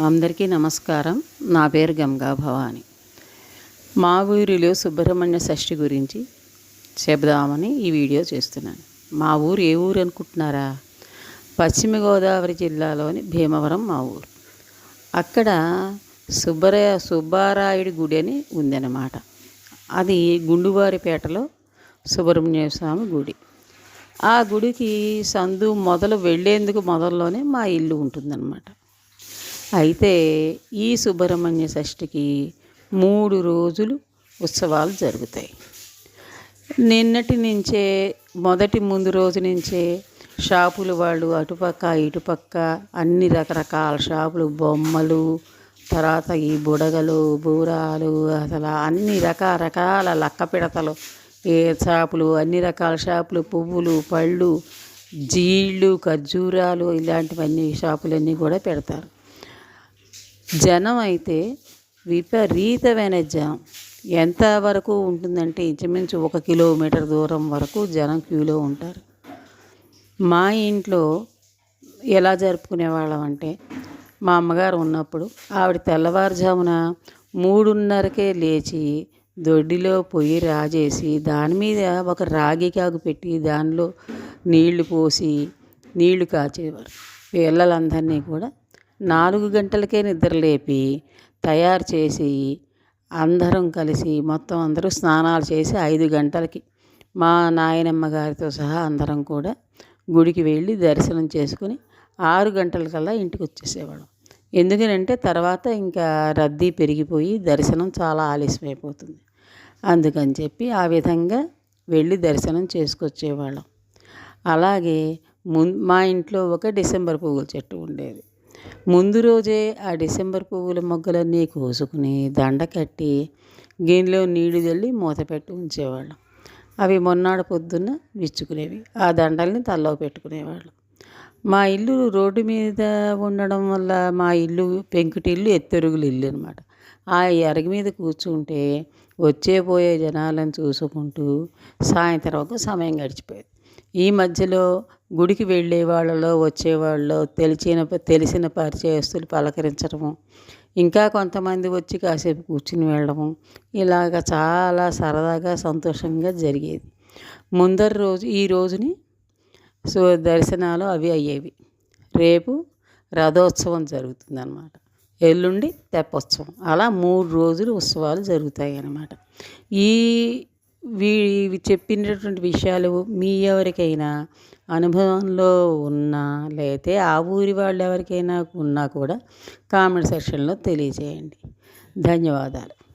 అందరికీ నమస్కారం. నా పేరు గంగా భవాని. మా ఊరిలో సుబ్రహ్మణ్య షష్ఠి గురించి చెబుదామని ఈ వీడియో చేస్తున్నాను. మా ఊరు ఏ ఊరు అనుకుంటున్నారా? పశ్చిమ గోదావరి జిల్లాలోని భీమవరం మా ఊరు. అక్కడ సుబ్బర సుబ్బారాయుడి గుడి అని ఉందన్నమాట. అది గుండువారిపేటలో సుబ్రహ్మణ్య స్వామి గుడి. ఆ గుడికి సందు మొదలు వెళ్ళేందుకు మొదల్లోనే మా ఇల్లు ఉంటుందన్నమాట. అయితే ఈ సుబ్రహ్మణ్య షష్ఠికి మూడు రోజులు ఉత్సవాలు జరుగుతాయి. నిన్నటి నుంచే మొదటి ముందు రోజు నుంచే షాపుల వాళ్ళు అటుపక్క ఇటుపక్క అన్ని రకరకాల షాపులు బొమ్మలు తర్వాత ఈ బుడగలు బూరాలు అసలు అన్ని రకరకాల లక్క పిడతలు ఏ షాపులు అన్ని రకాల షాపులు పువ్వులు పళ్ళు జీళ్ళు ఖర్జూరాలు ఇలాంటివన్నీ షాపులన్నీ కూడా పెడతారు. జనం అయితే విపరీతమైన జనం ఎంతవరకు ఉంటుందంటే ఇంచుమించు ఒక కిలోమీటర్ దూరం వరకు జనం క్యూలో ఉంటారు. మా ఇంట్లో ఎలా జరుపుకునే వాళ్ళం అంటే మా అమ్మగారు ఉన్నప్పుడు ఆవిడ తెల్లవారుజామున మూడున్నరకే లేచి దొడ్డిలో పొయ్యి రాజేసి దాని మీద ఒక రాగి కాగు పెట్టి దానిలో నీళ్ళు పోసి నీళ్ళు కాచేవారు. పిల్లలందరినీ కూడా నాలుగు గంటలకే నిద్రలేపి తయారు చేసి అందరం కలిసి మొత్తం అందరూ స్నానాలు చేసి ఐదు గంటలకి మా నాయనమ్మ గారితో సహా అందరం కూడా గుడికి వెళ్ళి దర్శనం చేసుకుని ఆరు గంటలకల్లా ఇంటికి వచ్చేసేవాళ్ళం. ఎందుకనంటే తర్వాత ఇంకా రద్దీ పెరిగిపోయి దర్శనం చాలా ఆలస్యం అయిపోతుంది అందుకని చెప్పి ఆ విధంగా వెళ్ళి దర్శనం చేసుకొచ్చేవాళ్ళం. అలాగే ము మా ఇంట్లో ఒక డిసెంబర్ పువ్వుల చెట్టు ఉండేది. ముందు రోజే ఆ డిసెంబర్ పువ్వుల మొగ్గలన్నీ కోసుకుని దండ కట్టి గిన్నెలో నీళ్ళు చల్లి మూత పెట్టి ఉంచేవాళ్ళం. అవి మొన్నాడు పొద్దున్న విచ్చుకునేవి. ఆ దండల్ని తల్లో పెట్టుకునేవాళ్ళం. మా ఇల్లు రోడ్డు మీద ఉండడం వల్ల మా ఇల్లు పెంకుటిల్లు ఎత్తెరుగులు ఇల్లు అనమాట ఆ ఎరగ మీద కూర్చుంటే వచ్చే పోయే జనాలను చూసుకుంటూ సాయంత్రం ఒక సమయం గడిచిపోయేది. ఈ మధ్యలో గుడికి వెళ్ళే వాళ్ళలో వచ్చేవాళ్ళు తెలిసిన తెలిసిన పరిచయస్తులు పలకరించడము. ఇంకా కొంతమంది వచ్చి కాసేపు కూర్చుని వెళ్ళడము. ఇలాగ చాలా సరదాగా సంతోషంగా జరిగేది. ముందరి రోజు ఈ రోజుని సో దర్శనాలు అవి అయ్యేవి. రేపు రథోత్సవం జరుగుతుంది అనమాట ఎల్లుండి తెప్పోత్సవం. అలా మూడు రోజులు ఉత్సవాలు జరుగుతాయి అన్నమాట ఈ వీ చెప్పినటువంటి విషయాలు మీ ఎవరికైనా అనుభవంలో ఉన్నా లేతే ఆ ఊరి వాళ్ళు ఎవరికైనా ఉన్నా కూడా కామెంట్ సెక్షన్లో తెలియజేయండి. ధన్యవాదాలు.